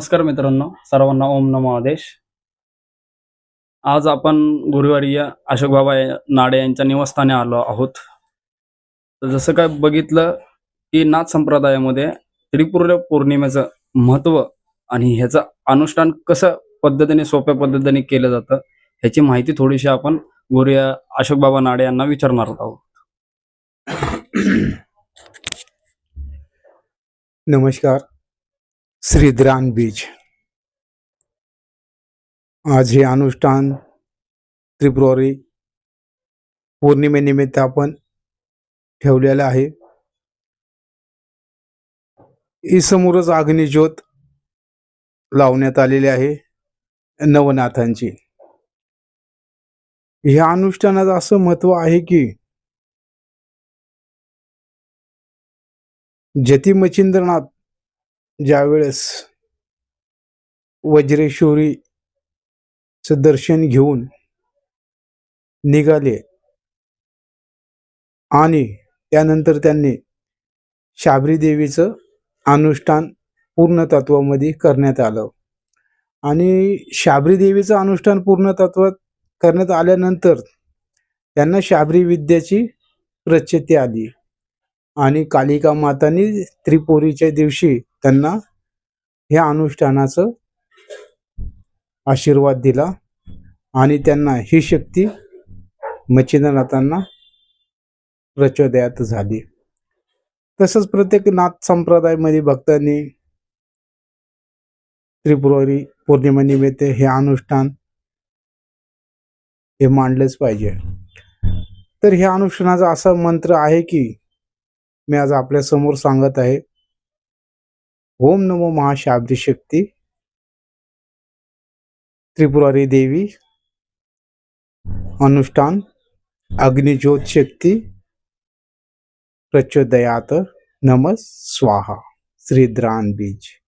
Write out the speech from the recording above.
नमस्कार मित्रांनो सर्वांना ओम नमो आदेश. आज आपण गुरुवारी या अशोक बाबा नाडे यांच्या निवासस्थानी आलो आहोत. जसं काय बघितलं की नाथ संप्रदायामध्ये त्रिपुर पौर्णिमेचं महत्त्व आणि ह्याचं अनुष्ठान कसं पद्धतीने सोप्या पद्धतीने केलं जातं ह्याची माहिती थोडीशी आपण गुरु अशोक बाबा नाडे यांना विचारणार आहोत. नमस्कार. श्रीद्रान बीज। आज हे अनुष्ठान त्रिपुरारी पौर्णिमेनिमित्त आपण ठेवलेलं आहे. ही समोरच अग्निज्योत लावण्यात आलेली आहे नवनाथांची. ह्या अनुष्ठानाचं असं महत्त्व आहे की जती मच्छिंद्रनाथ ज्यावेळेस वज्रेश्वरीचं दर्शन घेऊन निघाले आणि त्यानंतर त्यांनी शाबरी देवीचं अनुष्ठान पूर्ण तत्वामध्ये करण्यात आलं. आणि शाबरी देवीचं अनुष्ठान पूर्ण तत्वात करण्यात आल्यानंतर त्यांना शाबरी विद्याची प्रचिती आली. आणि कालिका मातांनी त्रिपुरीच्या दिवशी त्यांना ह्या अनुष्ठानाचं आशीर्वाद दिला आणि त्यांना ही शक्ती मच्छिंद्रनाथांना प्रचोदयात झाली. तसंच प्रत्येक नाथ संप्रदायामध्ये भक्तांनी त्रिपुरी पौर्णिमेनिमित्त हे अनुष्ठान हे मांडलंच पाहिजे. तर ह्या अनुष्ठानाचा असा मंत्र आहे की मी आज आपल्यासमोर सांगत आहे. ओम नमो महाशाब्दी शक्ती. त्रिपुरारी देवी. अनुष्ठान. अग्निज्योत शक्ती. प्रचोदयात. नमः स्वाहा. श्रीद्रान बीज.